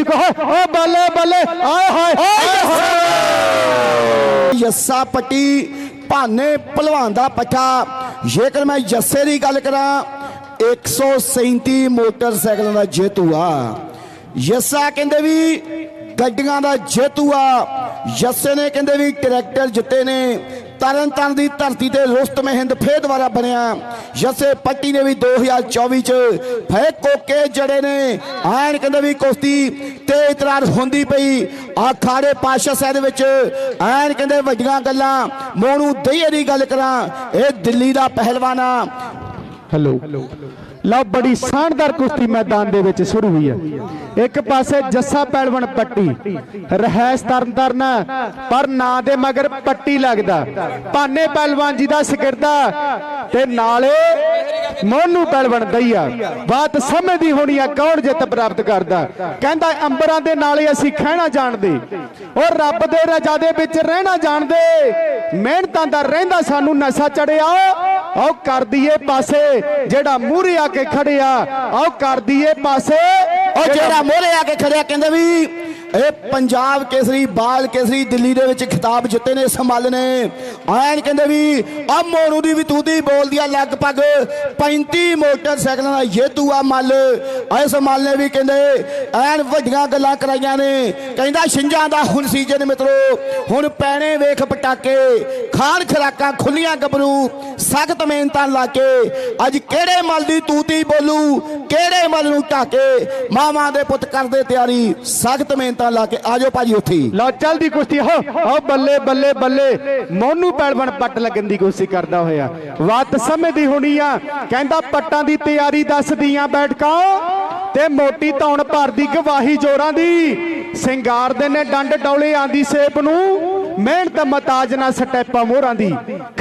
ਓ ਬੱਲੇ ਬੱਲੇ, ਆਏ ਹਾਏ ਯੱਸਾ ਪੱਟੀ ਭਾਨੇ ਭਲਵਾਨ ਦਾ ਪੱਠਾ। ਜੇਕਰ ਮੈਂ ਯੱਸੇ ਦੀ ਗੱਲ ਕਰਾਂ 137 ਮੋਟਰਸਾਈਕਲਾਂ ਦਾ ਜੇਤੂ ਆ ਯੱਸਾ ਕਹਿੰਦੇ ਵੀ ਗੱਡੀਆਂ ਦਾ ਜੇਤੂ ਆ ਯੱਸੇ ਨੇ ਕਹਿੰਦੇ ਵੀ ਟਰੈਕਟਰ ਜਿੱਤੇ ਨੇ। ਤਰਨ ਤਾਰਨ ਦੀ ਧਰਤੀ ਤੇ ਰੁਸਤਮ ਹਿੰਦ ਫੇਰ ਦੁਬਾਰਾ ਬਣਿਆ। ਯੱਸੇ ਪੱਟੀ ਨੇ ਵੀ 2024 ਚ ਫੇ ਕੋਕੇ ਜੜੇ ਨੇ। ਐਨ ਕਹਿੰਦੇ ਵੀ ਕੁਸ਼ਤੀ ਤੇ ਇਤਰਾਰ ਹੁੰਦੀ ਪਈ। ਆਖਾੜੇ ਪਾਸ਼ਾ ਸਾਹਿਬ ਦੇ ਵਿੱਚ ਐਨ ਕਹਿੰਦੇ ਵੱਡੀਆਂ ਗੱਲਾਂ। ਮੋਨੂ ਦਈਏ ਦੀ ਗੱਲ ਕਰਾਂ। ਇਹ ਦਿੱਲੀ ਦਾ ਪਹਿਲਵਾਨਾ ਹੈਲੋ ਲਓ ਬੜੀ ਸ਼ਾਨਦਾਰ ਕੁਸ਼ਤੀ ਮੈਦਾਨ ਦੇ ਵਿੱਚ ਸ਼ੁਰੂ ਹੋਈ ਹੈ। ਇੱਕ ਪਾਸੇ ਜੱਸਾ ਪਹਿਲਵਾਨ ਪੱਟੀ, ਰਹਿਸ ਤਰਨ ਪਰ ਨਾਂ ਦੇ ਮਗਰ ਪੱਟੀ ਲੱਗਦਾ। ਭਾਨੇ ਪਹਿਲਵਾਨ ਜੀ ਦਾ ਸ਼ਗਿਰਦਾ ਤੇ ਨਾਲੇ ਮੋਨੂ ਪਹਿਲਵਾਨ ਦਈਆ। ਬਾਤ ਸਮਝਦੀ ਹੋਣੀ ਆ ਕੌਣ ਜਿੱਤ ਪ੍ਰਾਪਤ ਕਰਦਾ। ਕਹਿੰਦਾ ਅੰਬਰਾਂ ਦੇ ਨਾਲੇ ਅਸੀਂ ਖਹਿਣਾ ਜਾਣਦੇ। ਔਰ ਰੱਬ ਦੇ ਰਜਾ ਦੇ ਵਿੱਚ ਰਹਿਣਾ ਜਾਣਦੇ। ਮਿਹਨਤਾਂ ਦਾ ਰਹਿੰਦਾ ਸਾਨੂੰ ਨਸ਼ਾ ਚੜਿਆ। ਆਓ ਕਰ ਦਈਏ ਪਾਸੇ, ਜਿਹੜਾ ਮੂਹਰੇ ਆ ਕੇ ਖੜਿਆ, ਆਓ ਕਰ ਦਈਏ ਪਾਸੇ। ਉਹ ਜਿਹੜਾ ਮੂਹਰੇ ਆ ਕੇ ਖੜਿਆ, ਕਹਿੰਦੇ ਵੀ ਇਹ ਪੰਜਾਬ ਕੇਸਰੀ, ਬਾਲ ਕੇਸਰੀ, ਦਿੱਲੀ ਦੇ ਵਿੱਚ ਖਿਤਾਬ ਜਿੱਤੇ ਨੇ, ਸੰਭਾਲ ਨੇ। ਐਨ ਕਹਿੰਦੇ ਵੀ ਆ ਮੋਨੂ ਦੀ ਵੀ ਤੂਤੀ ਬੋਲਦੀ ਆ, ਲਗਭਗ 35 ਮੋਟਰਸਾਈਕਲਾਂ ਦਾ ਜੇਤੂ ਆ ਮੱਲ। ਇਸ ਮੱਲ ਨੇ ਵੀ ਕਹਿੰਦੇ ਐਨ ਵੱਡੀਆਂ ਗੱਲਾਂ ਕਰਾਈਆਂ ਨੇ। ਕਹਿੰਦਾ ਛਿੰਜਾਂ ਦਾ ਹੁਣ ਸੀਜ਼ਨ ਮਿੱਤਰੋ, ਹੁਣ ਪੈਣੇ ਵੇਖ ਪਟਾਕੇ। ਖਾਣ ਖਰਾਕਾਂ ਖੁੱਲੀਆਂ ਗੱਭਰੂ, ਸਖਤ ਮਿਹਨਤਾਂ ਲਾ ਕੇ। ਅੱਜ ਕਿਹੜੇ ਮੱਲ ਦੀ ਤੂਤੀ ਬੋਲੂ, ਕਿਹੜੇ ਮੱਲ ਨੂੰ ਢਾਕੇ? ਮਾਵਾਂ ਦੇ ਪੁੱਤ ਕਰਦੇ ਤਿਆਰੀ, ਸਖਤ ਮਿਹਨਤ ਲਾ ਕੇ ਆਜੋ ਭਾਜੀ ਉੱਥੇ ਲਓ ਚਲਦੀ ਕੁਸ਼ਤੀ, ਹੋ ਓ ਬੱਲੇ ਬੱਲੇ ਬੱਲੇ। ਮੋਨੂ ਪਹਿਲਵਾਨ ਪੱਟ ਲੱਗਣ ਦੀ ਕੋਸ਼ਿਸ਼ ਕਰਦਾ ਹੋਇਆ। ਵੱਤ ਸਮਝਦੀ ਹੋਣੀ ਆ। ਕਹਿੰਦਾ ਪੱਟਾਂ ਦੀ ਤਿਆਰੀ ਦੱਸਦੀਆਂ ਬੈਠਕਾਂ ਤੇ ਮੋਟੀ ਧੌਣ ਭਰਦੀ ਗਵਾਹੀ ਜੋਰਾਂ ਦੀ। ਸਿੰਗਾਰ ਦੇ ਨੇ ਡੰਡ ਡੌਲੇ ਆਂਦੀ ਸੇਪ ਨੂੰ। ਮਿਹਨਤ ਮਤਾਜ ਨਾ ਸਟੈਪਾਂ ਮੋਹਰਾਂ ਦੀ।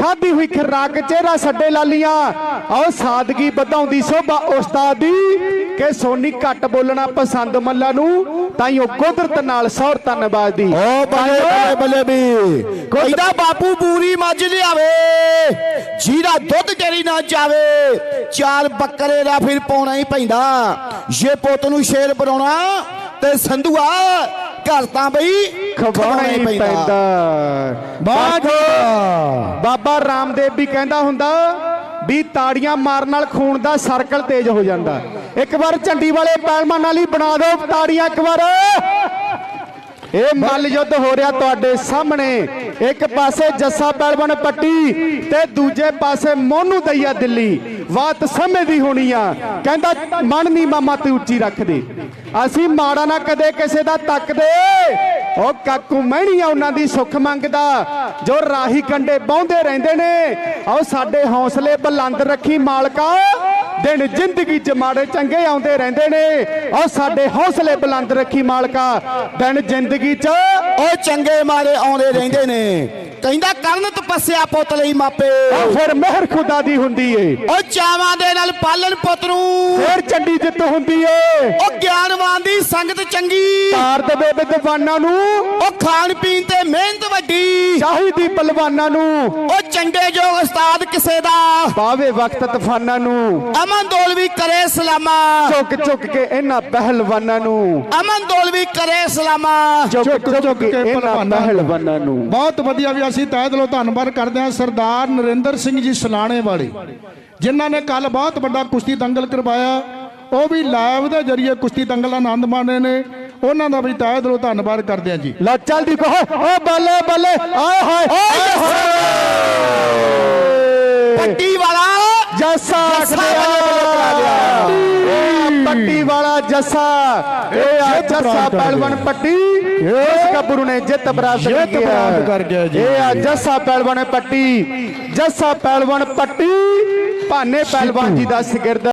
ਖਾਦੀ ਹੋਈ ਖਰਾਕ ਚਿਹਰਾ ਛੱਡੇ ਲਾਲੀਆਂ। ਆਓ ਸਾਦਗੀ ਵਧਾਉਂਦੀ ਸੋਭਾ ਉਸਤਾਦ। ਦੀ ਕਿ ਸੋਨੀ ਘੱਟ ਬੋਲਣਾ ਪਸੰਦ ਮੱਲਾ ਨੂੰ ਤਾਂ ਉਹ ਕੁਦਰਤ ਨਾਲ ਸੌਰ ਧੰਨਵਾਦ ਦੀ ਓ ਬੱਲੇ ਬੱਲੇ ਬੱਲੇ ਵੀ ਕਹਿੰਦਾ ਬਾਪੂ ਪੂਰੀ ਮੱਝ ਲਿਆਵੇ ਜੀਰਾ ਦੁੱਧ ਤੇਰੀ ਨਾ ਜਾਵੇ ਚਾਰ ਬੱਕਰੇ ਦਾ ਫਿਰ ਪਾਉਣਾ ਹੀ ਪੈਂਦਾ। ਜੇ ਪੁੱਤ ਨੂੰ ਸ਼ੇਰ ਬਣਾਉਣਾ ਤੇ ਸੰਧੂਆ ਘਰ ਤਾਂ ਬਈ ਖਵਾਉਣਾ ਹੀ ਪੈਂਦਾ। ਬਾਬਾ ਰਾਮਦੇਵ ਵੀ ਕਹਿੰਦਾ ਹੁੰਦਾ ਵੀ ਤਾੜੀਆਂ ਮਾਰਨ ਨਾਲ ਖੂਨ ਦਾ ਸਰਕਲ ਤੇਜ਼ ਹੋ ਜਾਂਦਾ। ਇੱਕ ਵਾਰ ਝੰਡੀ ਵਾਲੇ ਪਹਿਲਵਾਨ ਨਾਲ ਬਣਾ ਦਿਓ ਤਾੜੀਆਂ ਇੱਕ ਵਾਰ। ਇਹ ਮੱਲ ਯੁੱਧ ਹੋ ਰਿਹਾ ਤੁਹਾਡੇ ਸਾਹਮਣੇ। ਇੱਕ ਪਾਸੇ ਜੱਸਾ ਪਹਿਲਵਾਨ ਪੱਟੀ ਤੇ ਦੂਜੇ ਪਾਸੇ ਮੋਨੂ ਦਈਆ ਦਿੱਲੀ। ਬਾਤ ਸਮਝਦੀ ਹੋਣੀ ਆ। ਕਹਿੰਦਾ, ਮਨ ਨੀ ਮਾਮਾ ਤੇ ਉੱਚੀ ਰੱਖਦੇ। ਅਸੀਂ ਮਾੜਾ ਨਾ ਕਦੇ ਕਿਸੇ ਦਾ ਤੱਕਦੇ ਉਹ ਕਾਕੂ ਮਹਿਣੀਆਂ ਉਹਨਾਂ ਦੀ ਸੁੱਖ ਮੰਗਦਾ, ਜੋ ਰਾਹੀ ਕੰਡੇ ਬਾਉਂਦੇ ਰਹਿੰਦੇ ਨੇ। ਆਓ ਸਾਡੇ ਹੌਸਲੇ ਬੁਲੰਦ ਰੱਖੀ ਮਾਲਕਾ, ਦਿਨ ਜ਼ਿੰਦਗੀ 'ਚ ਮਾੜੇ ਚੰਗੇ ਆਉਂਦੇ ਰਹਿੰਦੇ ਨੇ। ਆਓ ਸਾਡੇ ਹੌਸਲੇ ਬੁਲੰਦ ਰੱਖੀ ਮਾਲਕਾ, ਦਿਨ ਜ਼ਿੰਦਗੀ 'ਚ ਉਹ ਚੰਗੇ ਮਾੜੇ ਆਉਂਦੇ ਰਹਿੰਦੇ ਨੇ। ਕਹਿੰਦਾ ਕਰਨ ਤਪੱਸਿਆ ਪੁੱਤ ਲਈ ਮਾਪੇ। ਫਿਰ ਮਿਹਰ ਖੁਦਾ ਦੀ ਹੁੰਦੀ ਏ। ਉਹ ਚਾਵਾਂ ਦੇ ਨਾਲ ਪਾਲਣ ਪੁੱਤ ਨੂੰ। ਫਿਰ ਚੰਡੀ ਜਿੱਤ ਹੁੰਦੀ ਏ। ਉਹ ਗਿਆਨਵਾਨ ਦੀ ਸੰਗਤ ਚੰਗੀ। ਤਾਰ ਦੇਵੇ ਵਿਦਵਾਨਾਂ ਨੂੰ। ਉਹ ਖਾਣ ਪੀਣ ਤੇ ਮਿਹਨਤ ਵੱਡੀ। ਚਾਹੀਦੀ ਪਹਿਲਵਾਨਾਂ ਨੂੰ। ਉਹ ਚੰਗੇ ਜੋ ਉਸਤਾਦ ਕਿਸੇ ਦਾ। ਪਾਵੇ ਵਕਤ ਤੂਫਾਨਾਂ ਨੂੰ। ਅਮਨ ਦੌਲਵੀ ਕਰੇ ਸਲਾਮਾ। ਝੁਕ ਝੁਕ ਕੇ ਇਹਨਾਂ ਪਹਿਲਵਾਨਾਂ ਨੂੰ। ਅਮਨ ਦੌਲਵੀ ਕਰੇ ਸਲਾਮਾ। ਝੁਕ ਝੁਕ ਕੇ ਇਹਨਾਂ ਪਹਿਲਵਾਨਾਂ ਨੂੰ। ਬਹੁਤ ਵਧੀਆ ਵੀ ਅਸੀਂ ਤਹਿ ਦਿਲੋਂ ਧੰਨਵਾਦ ਕਰਦੇ ਹਾਂ ਸਰਦਾਰ ਨਰਿੰਦਰ ਸਿੰਘ ਜੀ ਸਲਾਣੇ ਵਾਲੇ ਜਿਨ੍ਹਾਂ ਨੇ ਕੱਲ ਬਹੁਤ ਵੱਡਾ ਕੁਸ਼ਤੀ ਦੰਗਲ ਕਰਵਾਇਆ। ਉਹ ਵੀ ਲਾਈਵ ਦੇ ਜਰੀਏ ਕੁਸ਼ਤੀ ਦੰਗਲ ਦਾ ਆਨੰਦ ਮਾਣ ਰਹੇ ਨੇ। ਉਹਨਾਂ ਦਾ ਵੀ ਤਹਿ ਦਿਲੋਂ ਧੰਨਵਾਦ ਕਰਦੇ ਹਾਂ ਜੀ। ਲਓ ਚਲਦੀ ਕਹੋ ਓ ਬੱਲੇ ਬੱਲੇ ਆਏ ਹਾਏ ਪੱਟੀ ਵਾਲਾ ਜੱਸਾ ਜੱਸਾ ਅਖੜਿਆ ਪੱਟੀ ਵਾਲਾ ਜੱਸਾ। ਇਹ ਆ ਜੱਸਾ ਪਹਿਲਵਾਨ ਪੱਟੀ। ਇਸ ਗੱਭਰੂ ਨੇ ਜਿੱਤ ਜਿੱਤ ਕੀਤੀ। ਇਹ ਆ ਜੱਸਾ ਪਹਿਲਵਾਨ ਪੱਟੀ। ਜੱਸਾ ਪਹਿਲਵਾਨ ਪੱਟੀ। ਭਾਨੇ ਪਹਿਲਵਾਨ ਜੀ ਦਾ ਸ਼ਗਿਰਦ